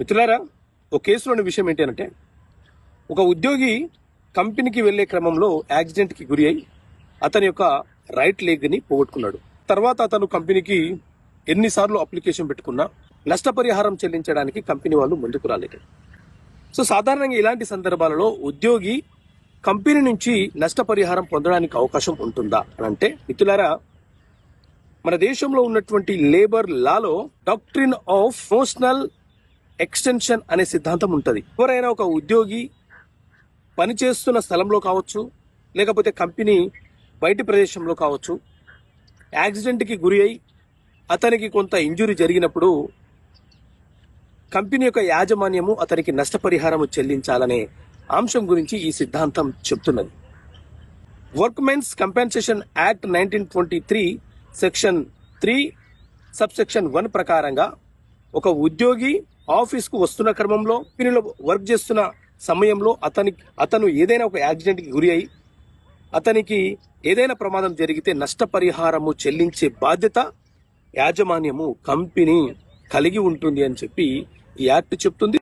మిత్రులారా ఒక కేసులోని విషయం ఏంటి అంటే ఒక ఉద్యోగి కంపెనీకి వెళ్ళే క్రమంలో యాక్సిడెంట్కి గురి అయి అతని యొక్క రైట్ లెగ్ని పోగొట్టుకున్నాడు. తర్వాత అతను కంపెనీకి ఎన్నిసార్లు అప్లికేషన్ పెట్టుకున్నా నష్టపరిహారం చెల్లించడానికి కంపెనీ వాళ్ళు ముందుకు రాలేదు. సో సాధారణంగా ఇలాంటి సందర్భాలలో ఉద్యోగి కంపెనీ నుంచి నష్టపరిహారం పొందడానికి అవకాశం ఉంటుందా అని అంటే మిత్రులారా మన దేశంలో ఉన్నటువంటి labour Lalo doctrine of మోషనల్ extension అనే సిద్ధాంతం ఉంటుంది. ఎవరైనా ఒక ఉద్యోగి పనిచేస్తున్న స్థలంలో కావచ్చు లేకపోతే కంపెనీ బయటి ప్రదేశంలో కావచ్చు యాక్సిడెంట్కి గురి అయి అతనికి కొంత ఇంజురీ జరిగినప్పుడు కంపెనీ యొక్క యాజమాన్యము అతనికి నష్టపరిహారం చెల్లించాలనే అంశం గురించి ఈ సిద్ధాంతం చెప్తున్నది. Workmen's compensation act nineteen twenty three section three sub section one ప్రకారంగా ఒక ఉద్యోగి ఆఫీస్కు వస్తున్న క్రమంలో కంపెనీలో వర్క్ చేస్తున్న సమయంలో అతనికి అతను ఏదైనా ఒక యాక్సిడెంట్కి గురి అయి అతనికి ఏదైనా ప్రమాదం జరిగితే నష్టపరిహారము చెల్లించే బాధ్యత యాజమాన్యము కంపెనీ కలిగి ఉంటుంది అని చెప్పి ఈ యాక్ట్ చెప్తుంది.